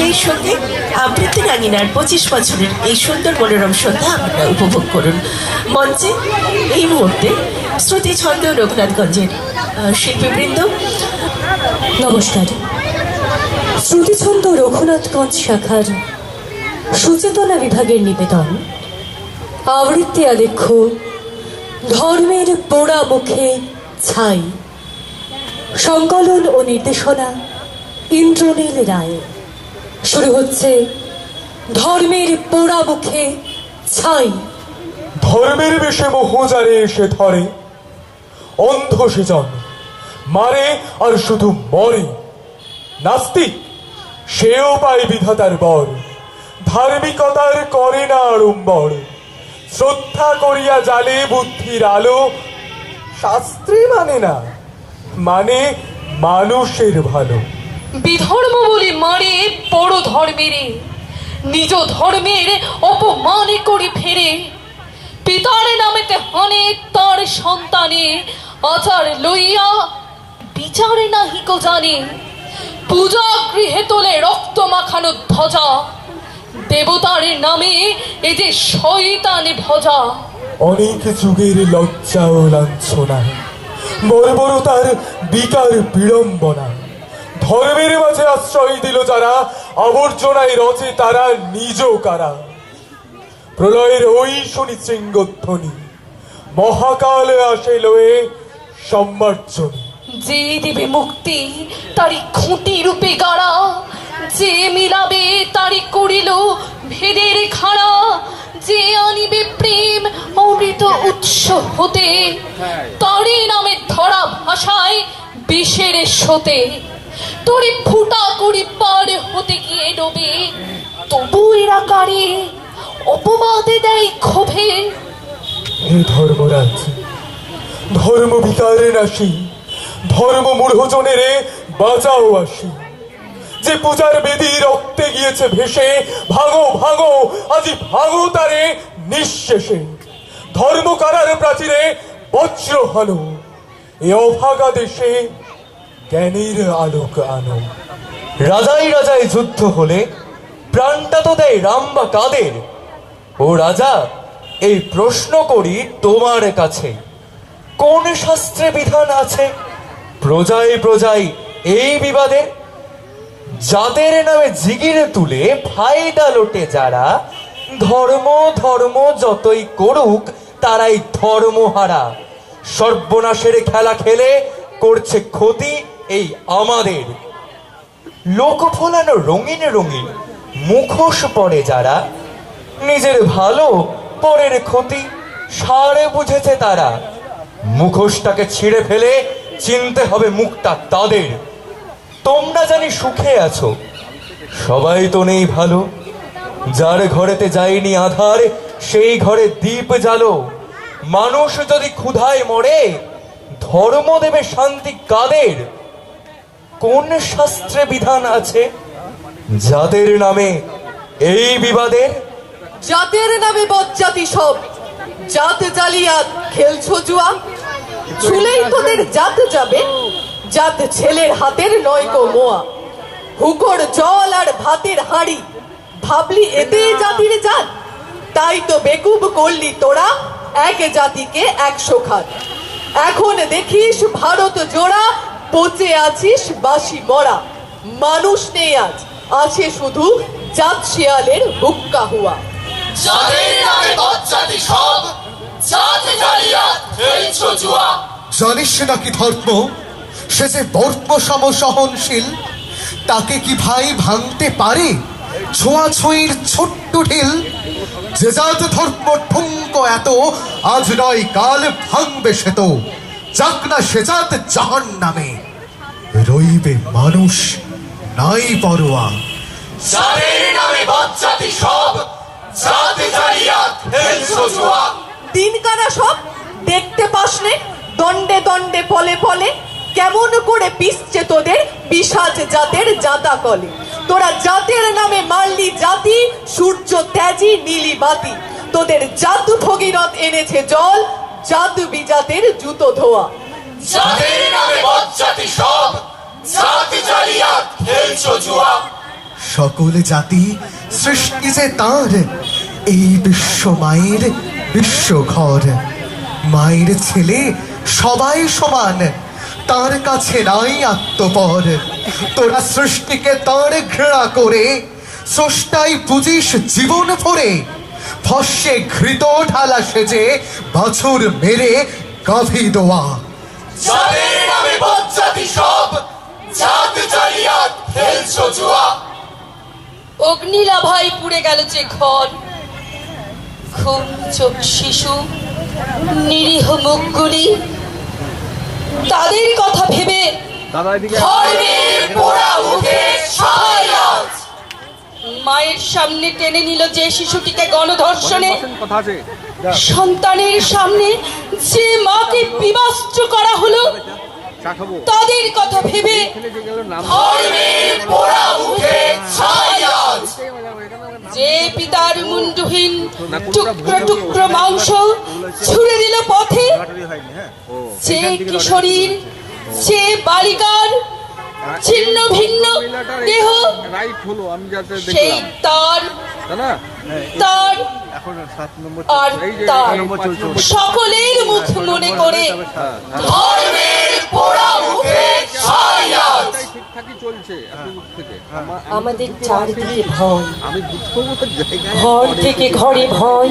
সেই সঙ্গে আবৃত্তি রাঙিনার পঁচিশ বছরের এই সুন্দর মনোরম সন্ধ্যা আপনারা উপভোগ করুন। মঞ্চে এই মুহূর্তে শ্রুতি ছন্দ রঘুনাথগঞ্জের শিল্পীবৃন্দ। নমস্কার। শ্রুতিছন্দ রঘুনাথগঞ্জ শাখার সুচেতনা বিভাগের নিবেদন। আবৃত্তি আলেখ্য, ধর্মের পোড়া মুখে ছাই। সংকলন ও নির্দেশনা, ইন্দ্রনীল রায়। শুরু হচ্ছে ধর্মের পোড়া মুখে ছাই। ধর্মের বেশে মোহজারে এসে ধরে, অন্ধ সেজন মারে আর শুধু মরে। নাস্তিক, সেও পায় বিধাতার বর, ধার্মিকতার করে না আড়ম্বর। শ্রদ্ধা করিয়া জালে বুদ্ধির আলো, শাস্ত্রী মানে না মানে মানুষের ভালো। বিধর্ম বলে মারে বড় ধর্মেরে। নিজ ধর্মের অপমানে করি ফেরে। পিতার নামেতে হনে তার সন্তানে আচার লইয়া বিচারে নাহি কো জানে। পূজা গৃহে তোলে রক্ত মাখানো ধ্বজা। দেবতার নামে এ যে শয়তানে ভজা। অনেক যুগের লজ্জা ও লাঞ্ছনা। বর্বরতার বিকার বিড়ম্বনা। ধর্মের মাঝে আশ্রয় দিল যারা আবর্জনায় রচে তারা নিজ কারা? প্রলয়ের ওই শুনি শৃঙ্গধ্বনি মহাকাল আসে লয়ে সম্মার্জনী। যে দেবে মুক্তি তারি খুঁটি রূপে গাড়া। যে মিলাবে তারি করিল ভেদের খাড়া। যে আনিবে প্রেম অমৃত উৎস হতে তারি নামে ধরা ভাষায় বিষের সোতে তোরে ফুটা করি পার হতে গিয়ে ডোবে। তবু এরা কারে অপবাদে দেয় ক্ষোভে। হে ধর্মরাজ, ধর্ম বিকারে নাসি ধর্ম মূঢ়জনের বাঁচাও আসি। যে পূজার বেদি রক্তে গিয়েছে ভেসে ভাঙো ভাঙো আজি ভাঙো তারে নিঃশেষে। ধর্ম কারার প্রাচীরে বজ্র হানো এ অভাগা দেশে জ্ঞানীর আলোক আনো। রাজাই রাজাই যুদ্ধ হলে প্রাণটা তো দেয় রাম বা কাদের। ও রাজা, এই প্রশ্ন করি তোমার কাছে। কোন শাস্ত্রে বিধান আছে? প্রজায় প্রজায় এই বিবাদে যাদের নামে জিগিরে তুলে ফায়দা লোটে যারা, ধর্ম ধর্ম যতই করুক, তারাই ধর্মহারা। সর্বনাশের খেলা খেলে করছে ক্ষতি এই আমাদের লোক ফোলানো রঙিন রঙিন মুখোশ পরে যারা, নিজের ভালো পরের ক্ষতি সারে বুঝেছে তারা। মুখোশটাকে ছিঁড়ে ফেলে চিনতে হবে মুখটা তাদের। তোমরা জানি সুখে আছো, সবাই তো নেই ভালো। যার ঘরেতে যায়নি আধার, সেই ঘরে দীপ জ্বালো। মানুষ যদি ক্ষুধায় মরে ধর্ম দেবে শান্তি কাদের? কোন শাস্ত্রে বিধান আছে? যাদের নামে এই বিবাদের জাতের নামে বজ্জাতি সব। জাত জালিয়াত খেলছো জুয়া। ছুলেই তোদের জাত যাবে। জাত ছেলের হাতের নয়কো মোয়া। হুকর জল আর ভাতের হাঁড়ি। ভাবলি এতে জাতির জাত। তাই তো বেকুব করলি তোরা এক জাতিকে একশো খাত। এখন দেখিস ভারত জোড়া পচে আছিস বাসি মরা। মানুষ নেই আজ আছে শুধু চাঁদ শিয়ালের হুক্কা হুয়া। জানিস নাকি ধর্ম? সে যে বর্ম সম সহনশীল তাকে কি ভাই ভাঙতে পারে? ছোঁয়াছুঁয়ির ছোট্ট ঢিল যে জাত ধর্ম ঠুঙ্ক এত আজ নয় কাল ভাঙবে সে তো। যাক না সে জাত জাহান নামে রইবে মানুষ নাই পরোয়া। যাদের নামে বজ্জাতি সব জাত জালিয়াত খেলছো জুয়া দিন কারা সব? দেখতে পাসনে দণ্ডে দণ্ডে ফলে ফলে। কেমন করে পিসছে তোদের বিষাজ জাতের জাতা কলে। তোরা জাতের নামে মারলি জাতি সূর্য ত্যাজি নীলি বাতি। তোদের জাদু ভগীরথ এনেছে জল জাদু বিজাতের জুতো ধোয়া। নামে বজ্জাতি সব জাত জালিয়াত খেলছো জুয়া। সকল জাতি সৃষ্টি যে তার এই বিশ্ব মায়ের বিশ্ব ঘর। মায়ের ছেলে সবাই সমান তার কাছে নাই আত্মপর। তোরা সৃষ্টিকে তার ঘৃণা করে স্রষ্টাই বুঝিস জীবন ভরে। ভস্যে ঘৃত ঢালা সেজে বছর মেরে গাভী দোয়া। যাদের নামে বজ্জাতি সব জাত জালিয়াত খেলছো জুয়া। অগ্নিলাভাই পুড়ে গেল যে ঘর। খুব চোখ শিশু নিরীহ মুখগুলি তাদের কথা ভেবে ধর্মের পোড়া মায়ের সামনে টেনে নিল যে শিশুটিকে গণধর্ষণে। সন্তানের সামনে যে মাকে বিবাস্ত্র করা হলো তাদের কথা ভেবে যে পিতার মুন্ডহীন টুকরো টুকরো মাংস ছুড়ে দিল পথে। যে কিশোরীর যে বালিকার ছিন্ন ভিন্ন দেহ রাইট হলো আমি যাতে সেই দেখলাম। তার তাই না তার এখন সাত নম্বর আর তার সকলের মুখ মনে করে ধর্মের পোড়া মুখে থেকে আমার- আমাদের চারদিকে ভয়। আমি বুঝব জায়গায়। ঘর থেকে ঘরে ভয়।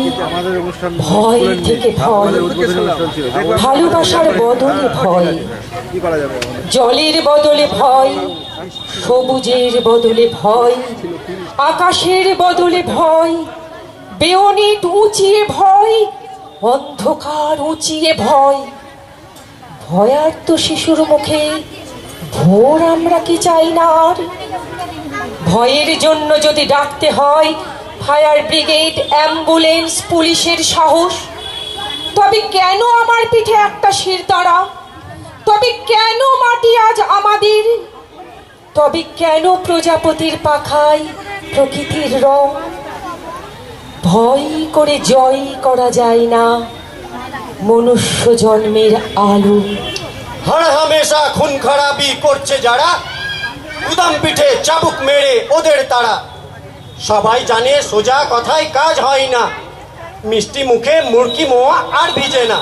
ভয় থেকে ভয়। ভালোবাসার বদলে ভয়। কি করা যাবে? জলের বদলে ভয়। সবুজের বদলে ভয়। আকাশের বদলে ভয়। বেয়নিট উঁচিয়ে ভয়, অন্ধকার উঁচিয়ে ভয়। ভয়ার্ত শিশুর মুখে ভোর আমরা কি চাই না আর? ভয়ের জন্য যদি ডাকতে হয়, ফায়ার ব্রিগেড, অ্যাম্বুলেন্স, পুলিশের সাহস। তবে কেন আমার পিঠে একটা শিরতারা তবে কেন মাটি আজ আমাদের? তবে কেন প্রজাপতির পাখায় প্রকৃতির রং? ভয় করে জয় করা যায় না। মনুষ্য জন্মের আলো। হামেশা খুন খারাপি করছে যারা। গুদাম পিঠে চাবুক মেরে ওদের তারা। সবাই জানে সোজা কথায় কাজ হয় না। মিষ্টি মুখে মুরকি মোয়া আর ভিজে না।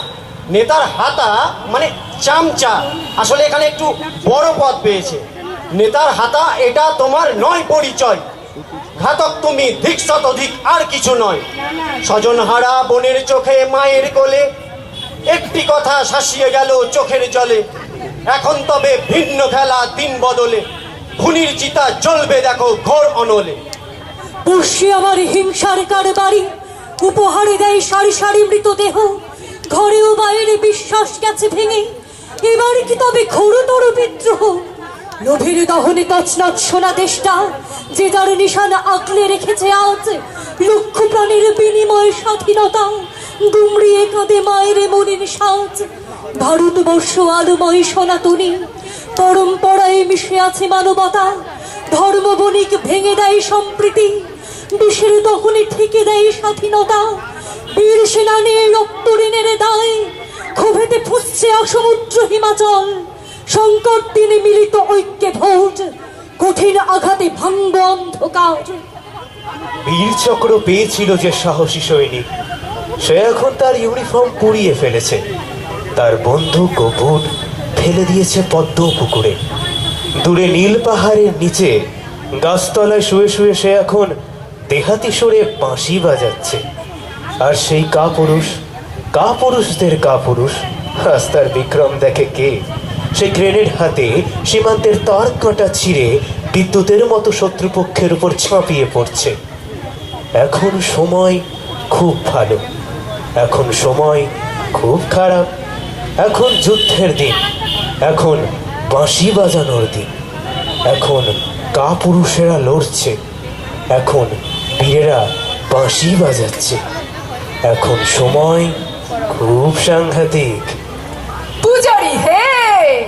নেতার হাতা মানে চামচা। আসলে এখানে একটু বড় পদ পেয়েছে। নেতার হাতা, এটা তোমার নয় পরিচয়। ঘাতক তুমি ধিক শতধিক আর কিছু নয়। স্বজনহারা বোনের চোখে মায়ের কোলে, একটি কথা শাসিয়ে গেল চোখের জলে। এখন তবে ভিন্ন খেলা দিন বদলে, খুনির চিতা জ্বলবে দেখো ঘোর অনলে। পুষ্যে আমার হিংসার কারবারি, উপহারে দেয় সারি সারি মৃতদেহ ঘরে ও বাইরে বিশ্বাস গেছে ভেঙে, এবার কি তবে ঘোরতর বিদ্রোহ? লোভের দহনে তছনছ সোনা দেশটা, যে যার নিশান আঁকলে রেখেছে আজ। লক্ষ প্রাণের বিনিময় স্বাধীনতা গুমড়িয়ে কাঁদে মায়ের মনের সাজ। ভারতবর্ষ আলোময় সনাতনী, পরম্পরায় মিশে আছে মানবতা। ধর্ম বণিক ভেঙে দেয় সম্প্রীতি, বিষের দহনে ঠেকে দেয় স্বাধীনতা। বীর সেনানে রক্ত ঋণের দায়, ক্ষোভেতে ফুসছে অসমুদ্র হিমাচল। সংকট তিনি মিলিত ঐক্যে ভোট কঠিন আঘাতে ভাঙ্গ অন্ধকার। বীর চক্র পেয়েছিল যে সাহসী সৈনিক। সে এখন তার ইউনিফর্ম পুড়িয়ে ফেলেছে। তার ও বুট ফেলে দিয়েছে পদ্ম পুকুরে। দূরে নীল পাহাড়ের নিচে গাছতলায় শুয়ে শুয়ে সে এখন দেহাতি সরে বাঁশি বাজাচ্ছে। আর সেই কাপুরুষ, কাপুরুষদের কাপুরুষ, আজ তার বিক্রম দেখে কে? সে গ্রেনেড হাতে সীমান্তের তার কাঁটা ছিঁড়ে বিদ্যুতের মতো শত্রুপক্ষের উপর ঝাঁপিয়ে পড়ছে। এখন সময় খুব ভালো। এখন সময় খুব খারাপ। এখন যুদ্ধের দিন। এখন বাঁশি বাজানোর দিন। এখন কাপুরুষেরা লড়ছে। এখন বীরেরা বাঁশি বাজাচ্ছে। এখন সময় খুব সাংঘাতিক পূজারি হে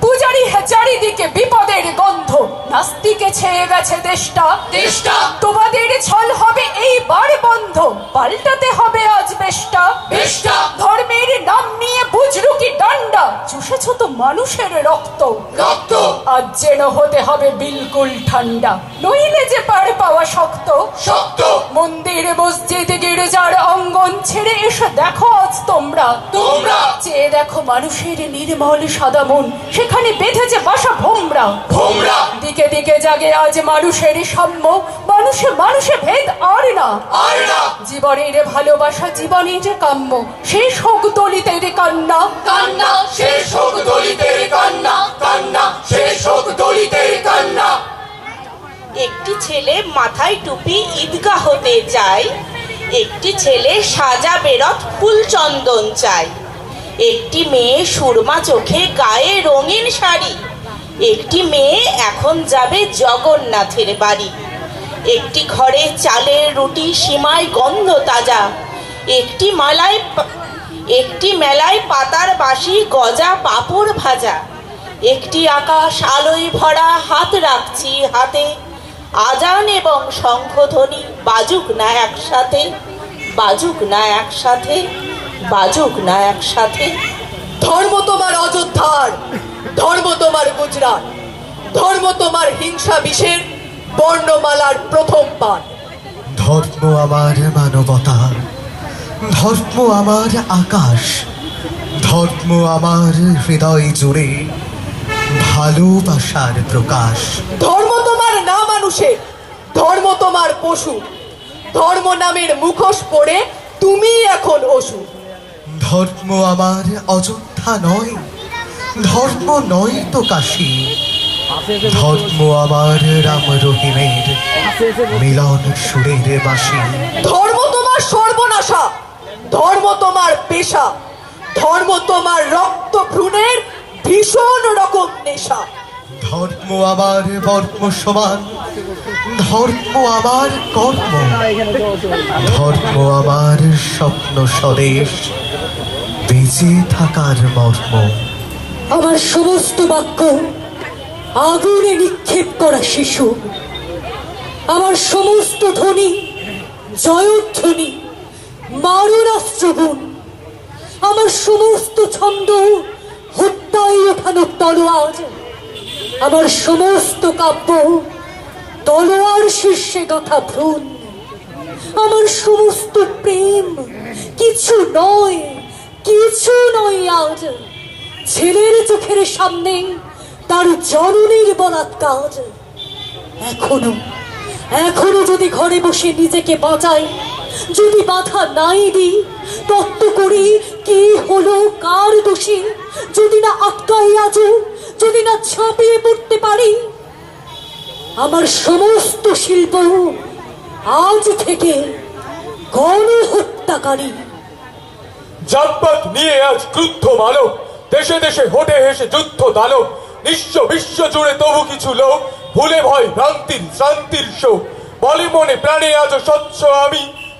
পূজারি হে চারিদিকে বিপদের গন্ধ। নাস্তিকে ছেয়ে গেছে দেশটা। দেশটা। তোমাদের ছল হবে এইবার বন্ধ। পাল্টাতে হবে মানুষের রক্ত। রক্ত! আজ যেন হতে হবে বিলকুল ঠান্ডা। নইলে যে পার পাওয়া শক্ত। শক্ত! মন্দির মসজিদ গির্জার অঙ্গন ছেড়ে এসে দেখো আজ তোমরা। তোমরা। চেয়ে দেখো মানুষের নির্মল সাদা মন সেখানে বেঁধেছে বাসা ভোমরা। ভোমরা! দিকে দিকে জাগে আজ মানুষের সাম্য মানুষে মানুষে ভেদ আর না। আর না! জীবনের ভালোবাসা জীবনের কাম্য শেষ হোক দলিতের কান্না। কান্না শেষ হোক দলিতের কান্না কান্না, শেষ হোক দলিতের কান্না। একটি ছেলে মাথায় টুপি ঈদগাহ হতে যায় একটি ছেলে সাজা বেরত ফুল চন্দন চাই একটি মেয়ে সুরমা চোখে গায়ে রঙিন শাড়ি, একটি মেয়ে এখন যাবে জগন্নাথের বাড়ি। একটি ঘরে চালের রুটি সীমায় গন্ধ তাজা, একটি মালায় একটি মেলায় পাতার বাসি গজা পাপড় ভাজা। একটি আকাশ আলোয় ভরা হাত রাখছি হাতে। আজান এবং শঙ্খধ্বনি বাজুক না একসাথে। বাজুক না একসাথে। বাজুক না একসাথে। ধর্ম তোমার অযোধ্যার ধর্ম তোমার গুজরাট ধর্ম তোমার হিংসা বিষের বর্ণমালার প্রথম পাঠ। ধর্ম আমার মানবতা। ধর্ম আমার আকাশ ধর্ম আমার হৃদয় জুড়ে ভালোবাসার প্রকাশ। ধর্ম তোমার না মানুষের ধর্ম তোমার পশু। ধর্ম নামের মুখোশ পড়ে তুমি এখন অসুর। ধর্ম আমার অযোধ্যা নয় ধর্ম নয় তো কাশী। ধর্ম আমার রাম রহিমের মিলন সুরের বাসী। ধর্ম তোমার সর্বনাশা ধর্ম তোমার পেশা। ধর্ম তোমার রক্ত ভ্রূণের ভীষণ রকম নেশা। ধর্ম আমার বর্ম সমান ধর্ম আমার কর্ম। ধর্ম আমার স্বপ্ন স্বদেশ বেঁচে থাকার মর্ম। আমার সমস্ত বাক্য আগুনে নিক্ষেপ করা শিশু। আমার সমস্ত ধ্বনি জয়ধ্বনি। মারণাস্ত্রগুণ আমার সমস্ত ছন্দ হত্যায় ওঠানো তলোয়ার। আমার সমস্ত কাব্য তলোয়ার শীর্ষে গাথা ভ্রূণ। আমার সমস্ত প্রেম কিছু নয় কিছু নয় আজ। ছেলের চোখের সামনে তার জননীর বলাৎকার এখনও এখনও যদি ঘরে বসে নিজেকে বাঁচাই যদি বাধা নাই দিই, তত্ত্ব করি কি হলো কার দোষী? যদি না আটকাই আজ যদি না ছাপিয়ে পড়তে পারি, আমার সমস্ত শিল্প আজ থেকে গণহত্যাকারী। জাতপাত নিয়ে আজ ক্রুদ্ধ মানব, দেশে দেশে হোটে হেসে যুদ্ধ দানব, নিঃস্ব বিশ্ব জুড়ে তবু কিছু লোক, ভুলে ভয়, ভ্রান্তির শান্তির শোক। বলে মনে প্রাণে আজ স্বচ্ছ আমি।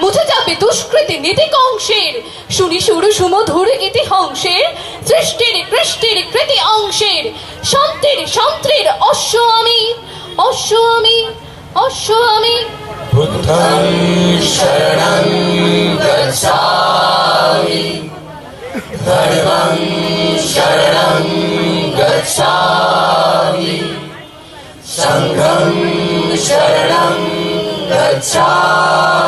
মুছে যাবে দুষ্কৃতি নীতি কংসের শুনি সুর সুমধুর ইতিহাংসের সৃষ্টির কৃষ্টির কৃতি অংশের, শান্তির শান্তির অশ্ব আমি অশ্ব আমি অশ্ব আমি বুদ্ধং শরণং গচ্ছামি। ধর্মং শরণং গচ্ছামি শরণং গচ্ছামি।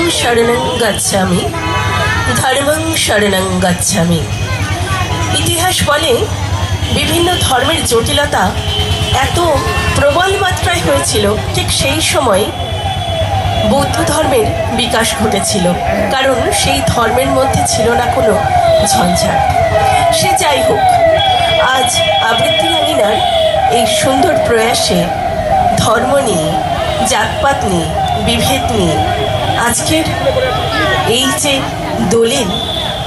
শরণং গচ্ছামি, ধর্মং শরণং গচ্ছামি। ইতিহাস বলে বিভিন্ন ধর্মের জটিলতা এত প্রবল মাত্রায় হয়েছিল, ঠিক সেই সময় বৌদ্ধ ধর্মের বিকাশ ঘটেছিল, কারণ সেই ধর্মের মধ্যে ছিল না কোনো ঝঞ্ঝাট। সে যাই হোক, আজ আবৃত্তি রাঙিনার এই সুন্দর প্রয়াসে ধর্ম নিয়ে, জাতপাত নিয়ে, বিভেদ নিয়ে আজকের এই যে দলিল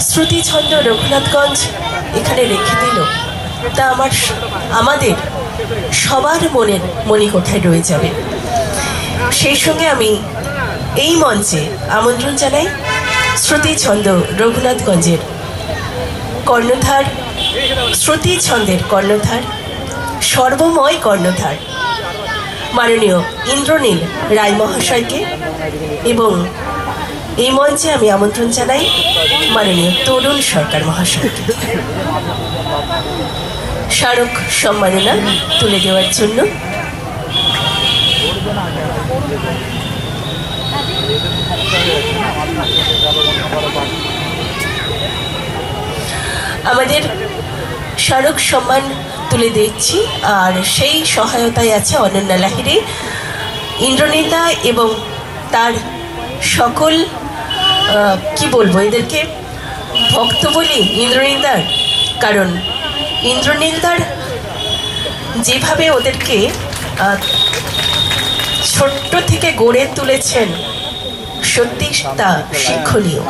শ্রুতিছন্দ রঘুনাথগঞ্জ এখানে রেখে দিল। তা আমার আমাদের সবার মনের মণিকোঠায় রয়ে যাবে? সেই সঙ্গে আমি এই মঞ্চে আমন্ত্রণ জানাই শ্রুতিছন্দ রঘুনাথগঞ্জের কর্ণধার শ্রুতিছন্দের কর্ণধার, সর্বময় কর্ণধার, মাননীয় ইন্দ্রনীল রায় মহাশয়কে এবং এই মঞ্চে আমি আমন্ত্রণ জানাই মাননীয় তরুণ সরকার মহাশয়কে স্মারক সম্মাননা তুলে দেওয়ার জন্য। আমাদের স্মারক সম্মান তুলে দিচ্ছি, আর সেই সহায়তায় আছে অনন্যা লাহিড়ী, ইন্দ্রনেতা এবং তার সকল কি বলব, এদেরকে ভক্ত বলি ইন্দ্রনীলদার। কারণ ইন্দ্রনীলদার যেভাবে ওদেরকে ছোট্ট থেকে গড়ে তুলেছেন সত্যি তা শিক্ষণীয়।